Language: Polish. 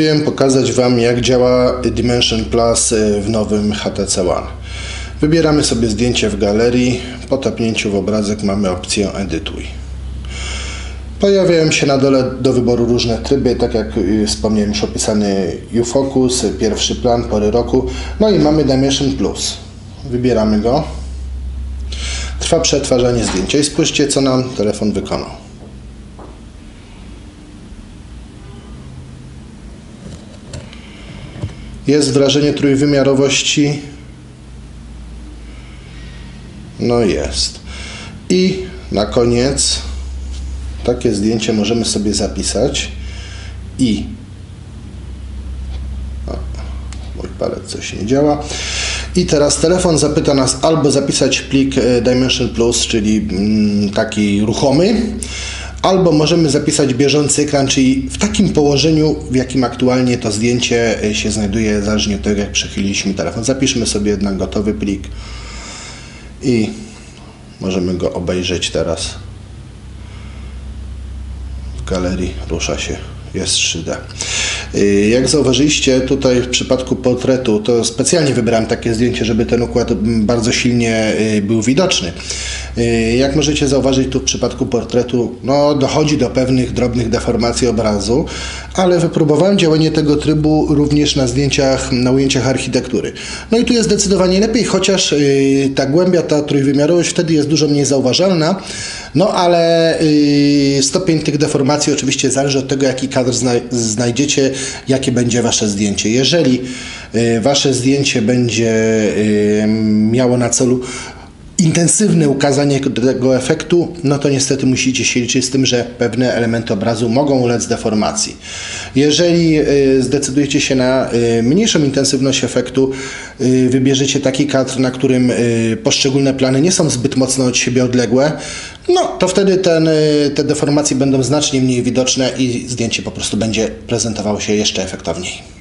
Chciałem pokazać Wam jak działa Dimension Plus y, w nowym HTC One. Wybieramy sobie zdjęcie w galerii, po tapnięciu w obrazek mamy opcję edytuj. Pojawiają się na dole do wyboru różne tryby, tak jak y, wspomniałem już opisany U-Focus, pierwszy plan, pory roku, no i mamy Dimension Plus. Wybieramy go. Trwa przetwarzanie zdjęcia i spójrzcie co nam telefon wykonał. Jest wrażenie trójwymiarowości. No jest. I na koniec takie zdjęcie możemy sobie zapisać i o, mój palec coś nie działa. I teraz telefon zapyta nas albo zapisać plik e, Dimension Plus, czyli mm, taki ruchomy, albo możemy zapisać bieżący ekran, czyli w takim położeniu, w jakim aktualnie to zdjęcie e, się znajduje, zależnie od tego, jak przechyliliśmy telefon. Zapiszmy sobie jednak gotowy plik i możemy go obejrzeć teraz. W galerii rusza się, jest 3D. Y, Jak zauważyliście tutaj w przypadku portretu, to specjalnie wybrałem takie zdjęcie, żeby ten układ bardzo silnie y, był widoczny. Y, Jak możecie zauważyć tu w przypadku portretu, no dochodzi do pewnych drobnych deformacji obrazu, ale wypróbowałem działanie tego trybu również na zdjęciach, na ujęciach architektury. No i tu jest zdecydowanie lepiej, chociaż ta głębia, ta trójwymiarowość wtedy jest dużo mniej zauważalna, no ale stopień tych deformacji oczywiście zależy od tego, jaki kadr zna znajdziecie, jakie będzie wasze zdjęcie. Jeżeli y, wasze zdjęcie będzie y, miało na celu intensywne ukazanie tego efektu, no to niestety musicie się liczyć z tym, że pewne elementy obrazu mogą ulec deformacji. Jeżeli y, zdecydujecie się na mniejszą intensywność efektu, wybierzecie taki kadr, na którym poszczególne plany nie są zbyt mocno od siebie odległe, no to wtedy ten, y, te deformacje będą znacznie mniej widoczne i zdjęcie po prostu będzie prezentowało się jeszcze efektowniej.